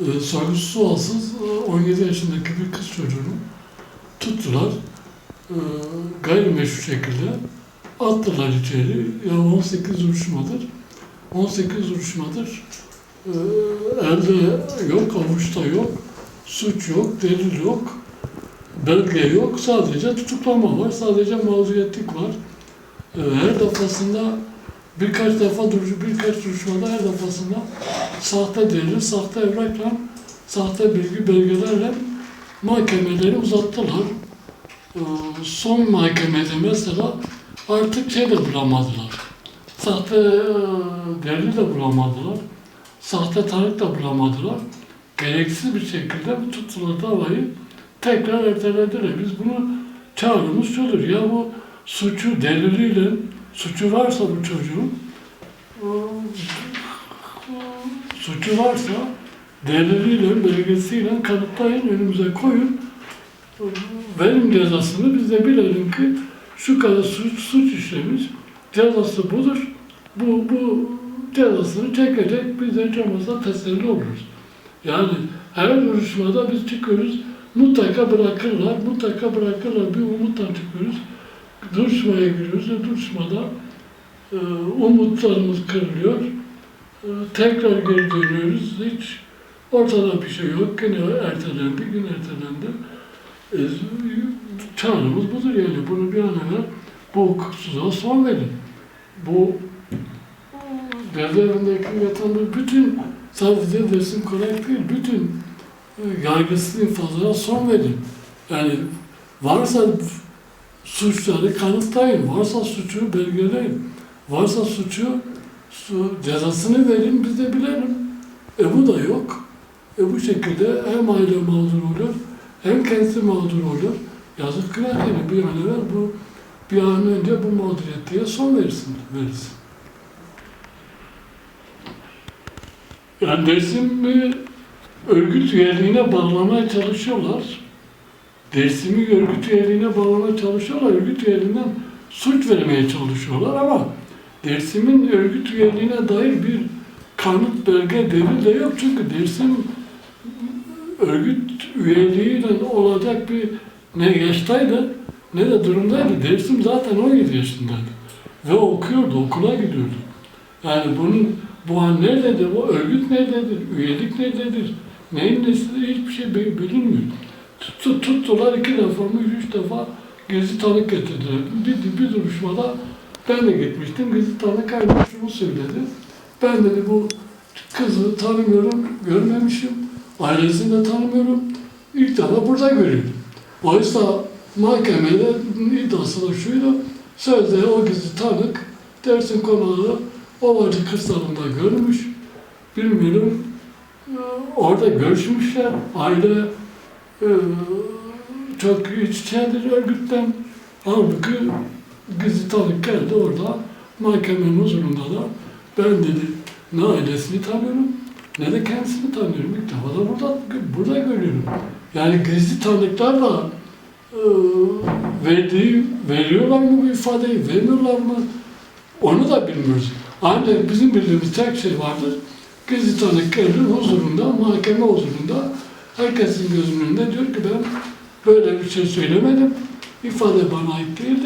e, sorgusuz sualsız e, 17 yaşındaki bir kız çocuğunu tuttular. E, gayrimeşru şekilde attılar içeri. Ya 18 duruşmadır. 18 duruşmadır. E, elde yok, avuçta yok, suç yok, delil yok, belge yok. Sadece tutuklama var, sadece mağduriyetlik var. E, her defasında birkaç defa duruş, birkaç duruşmada her defasında sahte delil, sahte evrakla, sahte bilgi belgelerle mahkemeleri uzattılar. Ee, son mahkemede mesela artık şey de bulamadılar. Sahte delil de bulamadılar. Sahte tanık da bulamadılar. Gereksiz bir şekilde bu tutulan davayı tekrar ertelediler. Biz bunu çağrımız şudur. Ya bu suçu deliliyle, suçu varsa bu çocuğun suçu varsa deliliyle, belgesiyle kanıtlayın, önümüze koyun. Verin cezasını biz de bilelim ki şu kadar suç, suç işlemiş, cezası budur. Bu, bu cezasını çekecek, biz de çamazda teselli oluruz. Yani her duruşmada biz çıkıyoruz, mutlaka bırakırlar, mutlaka bırakırlar, bir umutla çıkıyoruz. Duruşmaya giriyoruz ve duruşmada e, umutlarımız kırılıyor. E, tekrar geri dönüyoruz. Hiç ortada bir şey yok. Yine ertelendi, gün ertelendi. E, çağrımız budur yani. Bunu bir an evvel bu hukuksuzluğa son verin. Bu cezaevindeki yatanlar bütün sadece dersim kolay değil, bütün e, yargısız infazlara son verin. Yani varsa suçları kanıtlayın, varsa suçu belgeleyin, varsa suçu su, cezasını verin biz de bilelim. E bu da yok. E bu şekilde hem aile mağdur olur, hem kendisi mağdur olur. Yazık günah yani bir evvel bu bir an önce bu mağduriyetliğe son verirsin, verirsin. Yani Dersim'i örgüt üyeliğine bağlamaya çalışıyorlar. Dersimi örgüt üyeliğine bağlamaya çalışıyorlar. Örgüt üyeliğinden suç vermeye çalışıyorlar ama Dersim'in örgüt üyeliğine dair bir kanıt, belge, delil de yok. Çünkü Dersim örgüt üyeliğiyle olacak bir ne yaştaydı ne de durumdaydı. Dersim zaten 17 yaşındaydı. Ve okuyordu, okula gidiyordu. Yani bunun bu an nerededir, o örgüt nerededir, üyelik nerededir, neyin nesidir hiçbir şey bil- bilinmiyor. Tuttu, tuttular iki defa mı, üç defa gizli tanık getirdiler. Bir, bir duruşmada ben de gitmiştim, gizli tanık aynı şunu söyledi. Ben dedi bu kızı tanımıyorum, görmemişim, ailesini de tanımıyorum, ilk defa burada görüyorum. Oysa mahkemede iddiası da şuydu, sözde o gizli tanık dersin konağı Ovacı kırsalında görmüş. Bilmiyorum. e, Orada görüşmüşler. Aile çok iç içedir örgütten. Halbuki gizli tanık geldi orada. Mahkemenin huzurunda da ben dedi ne ailesini tanıyorum ne de kendisini tanıyorum. İlk defa da burada, burada görüyorum. Yani gizli tanıklarla e, verdiği, veriyorlar mı bu ifadeyi, vermiyorlar mı? Onu da bilmiyoruz. Ancak bizim bildiğimiz tek şey vardır. Gizli tanık gelir huzurunda, mahkeme huzurunda herkesin gözünün önünde diyor ki ben böyle bir şey söylemedim. İfade bana ait değildir.